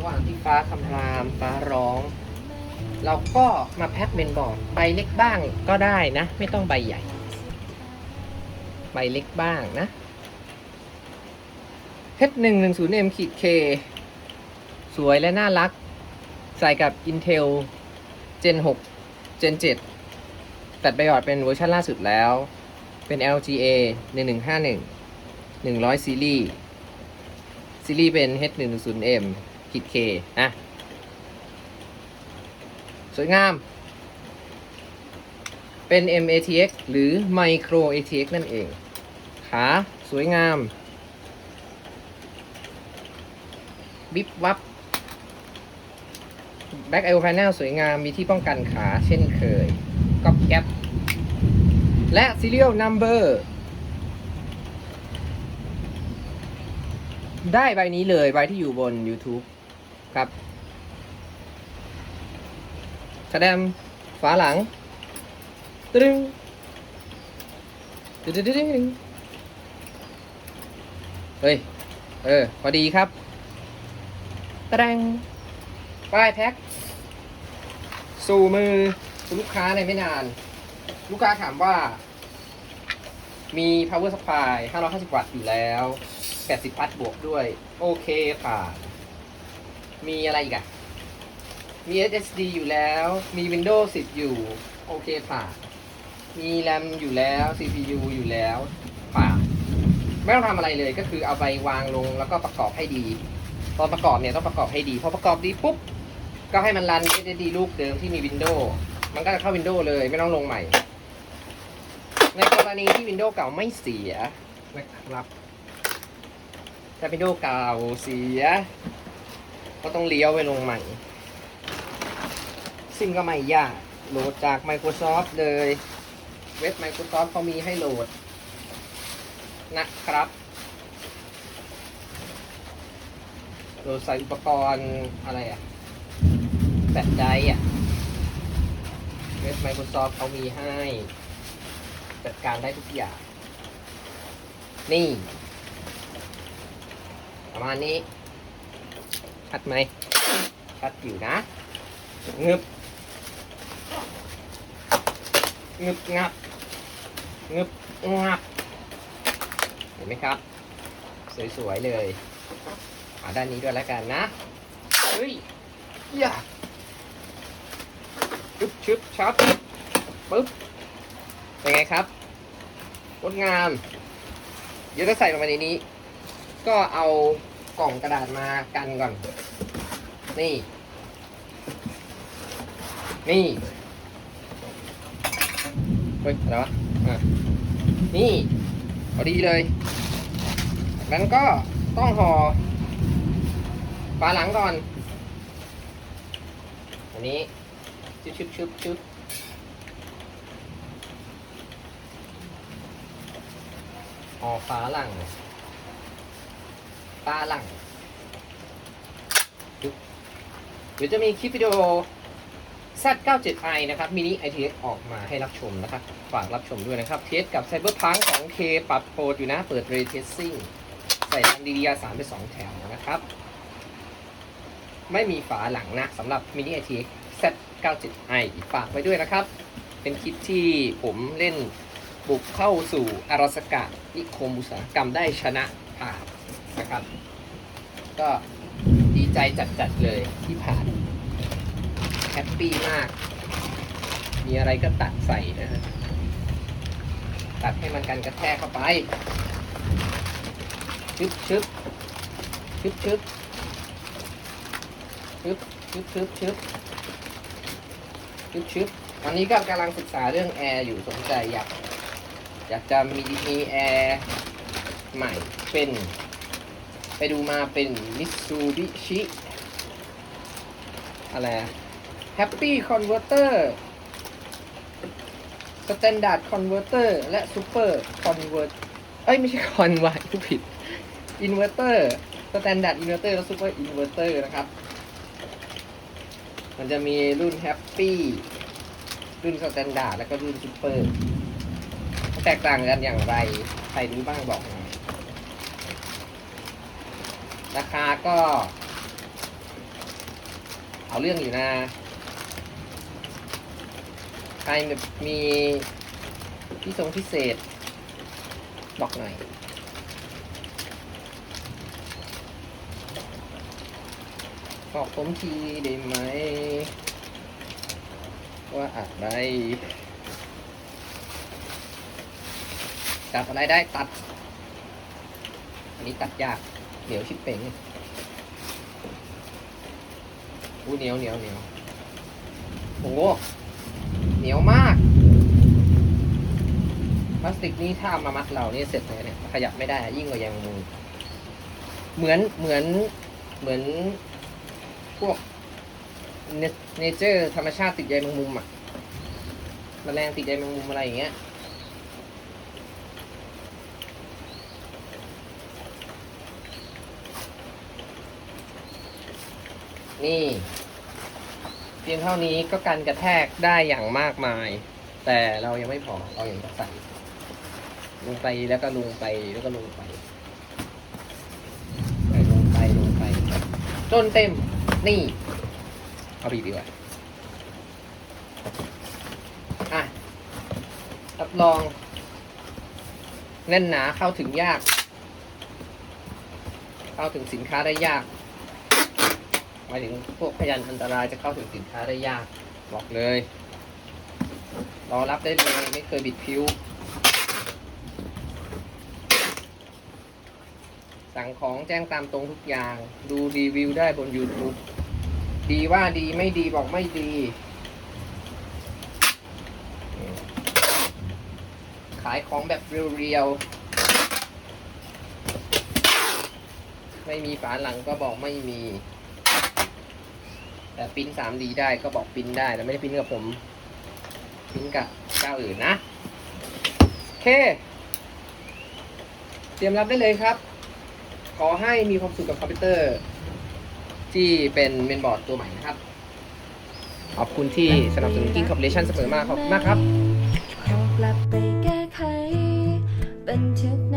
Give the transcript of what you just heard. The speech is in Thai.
ระหว่างที่ฟ้าคำรามฟ้าร้อง เราก็มาแพ็คเมนบอร์ดใบเล็กบ้างก็ได้นะ ไม่ต้องใบใหญ่ ใบเล็กบ้างนะ H110M ขีด K สวยและน่ารัก ใส่กับ Intel Gen 6 Gen 7 ตัดใบหยอดเป็นเวอร์ชันล่าสุดแล้ว เป็น LGA 1151 100ซีรีส์ซีรีส์เป็น H110M ขีด K นะสวยงาม เป็น MATX หรือ Micro ATX นั่นเอง ขาสวยงาม บิบวับ Back IO Panel สวยงาม มีที่ป้องกันขาเช่นเคยก๊อบแก๊ปและ Serial Number ได้ใบนี้เลย ใบที่อยู่บน YouTube ครับแสดงฝาหลังตึ้งตึ้งตึ้งตึ้งตึ้งเฮ้ย เออ พอดีครับตะแดงป้ายแพ็ค สู่มือคุณลูกค้าในไม่นาน ลูกค้าถามว่า มี power supply 550 วัตต์อยู่แล้ว 80วัตต์บวกด้วย โอเคผ่าน มีอะไรอีกอะมี SSD อยู่แล้ว มี Windows 10 อยู่ โอเคผ่านมี RAM อยู่แล้ว CPU อยู่แล้วผ่านไม่ต้องทำอะไรเลยก็คือเอาไปวางลงแล้วก็ประกอบให้ดี ตอนประกอบเนี่ยต้องประกอบให้ดีพอประกอบดีปุ๊บก็ให้มันรัน SSD ลูกเดิมที่มี Windows มันก็จะเข้า Windows เลยไม่ต้องลงใหม่ ในกรณีที่ Windows เก่าไม่เสียนะครับถ้า Windows เก่าเสีย ก็ต้องเลี้ยวไปลงใหม่ ซึ่งก็ไม่ยากโหลดจาก Microsoft เลย เว็บ Microsoft เขามีให้โหลด นะครับ โหลดใส่อุปกรณ์อะไรอะแบตไดอะเว็บ Microsoft เขามีให้ จัดการได้ทุกอย่าง นี่ ประมาณนี้ ชัดไหมชัดอยู่นะงึบงึบงับงึบงับเห็นไหมครับ สวยๆเลยอ่าด้านนี้ด้วยแล้วกันนะเฮ้ยอย่าชึบชึบชับปึ๊บเป็นไงครับงดงาม เดี๋ยวจะใส่ลงไปในนี้ ก็เอา กล่องกระดาษมากันก่อน นี่ นี่เฮ้ยอะไรวะอะนี่พอดีเลยนั้นก็ต้องห่อฝาหลังก่อนอันนี้ชึบชึบชึบชึบห่อฝาหลังาหลังเดี๋ยวจะมีคลิปวิดีโอ Z97i นะครับมินิ ITX ออกมาให้รับชมนะครับ ฝากรับชมด้วยนะครับเทสกับ Cyberpunk 2K ปรับโปรดอยู่นะ เปิด Ray Tracing ใส่รัน DDR3 ไป 2 แถวนะครับ ไม่มีฝาหลังนะสำหรับ Mini ITX Z97i ฝากไว้ด้วยนะครับ เป็นคลิปที่ผมเล่นบุกเข้าสู่อารสกะนิคมอุตสาหกรรมได้ชนะผ่านนะครับ ก็ดีใจจัดๆเลยที่ผ่านแฮปปี้มาก มีอะไรก็ตัดใส่นะฮะตัดให้มันกันกระแทกเข้าไปชึบชึบชึบชึบชึบชึบชึบชึบชึบชึบตอนนี้ก็กำลังศึกษาเรื่องแอร์อยู่สนใจอยากอยากจะมีมีแอร์ใหม่เป็น ไปดูมาเป็นมิตซูบิชิอะไรแฮปปี้คอนเวอร์เตอร์สแตนดาร์ดคอนเวอร์เตอร์และซูเปอร์คอนเวอร์เอ้ย ไม่ใช่คอนไวทุกผิดอินเวอร์เตอร์สแตนดาร์ดอินเวอร์เตอร์และซูเปอร์อินเวอร์เตอร์นะครับ มันจะมีรุ่นแฮปปี้รุ่นสแตนดาร์ดแล้วก็รุ่นซูเปอร์แตกต่างกันอย่างไร ใครรู้บ้างบอกหน่ ราคาก็ เอาเรื่องอยู่นะ ใครมีพิทรงพิเศษ บอกหน่อยบอกผมทีได้ไหม ว่าอะไรจับอะไรได้ตัด อันนี้ตัดยาก เหนียวชิบเป่งอู้เหนียวเหนียวเหนียวโอ้โหเหนียวมากพลาสติกนี่ถ้าเอามามัดเรานี่เสร็จเลยเนี่ยขยับไม่ได้ยิ่งกว่ายางมือเหมือนเหมือนเหมือนพวกเนเจอร์ธรรมชาติติดใยแมงมุมอะแมลงติดใยแมงมุมอะไรอย่างเงี้ย นี่เพียงเท่านี้ก็กันกระแทกได้อย่างมากมาย แต่เรายังไม่พอเราอยังจะใส่ลงไปแล้วก็ลงไปแล้วก็ลงไปไปลงไปลงไป จนเต็มนี่ เอาไปอีกดีกว่าอะรับรอง แน่นหนาเข้าถึงยาก เข้าถึงสินค้าได้ยาก หมายถึงพวกพยานอันตรายจะเข้าถึงสินค้าได้ยาก บอกเลยรอรับได้เลยไม่เคยบิดพิ้ว สั่งของแจ้งตามตรงทุกอย่าง ดูรีวิวได้บน YouTube ดีว่าดีไม่ดีบอกไม่ดี ขายของแบบเรียวๆ ไม่มีฝาหลังก็บอกไม่มี แต่ปิ้น 3D ได้ก็บอกปิ้นได้แต่ไม่ได้ปิ้นกับผม ปิ้นกับเจ้าอื่นนะโอเค เตรียมรับได้เลยครับ ขอให้มีความสุขกับคอมพิวเตอร์ ที่เป็นเมนบอร์ดตัวใหม่นะครับ ขอบคุณที่สนับสนุน King Corporation เสมอมาขอบคุณมากครับ ขอกลับไปแก้ไขบันทึก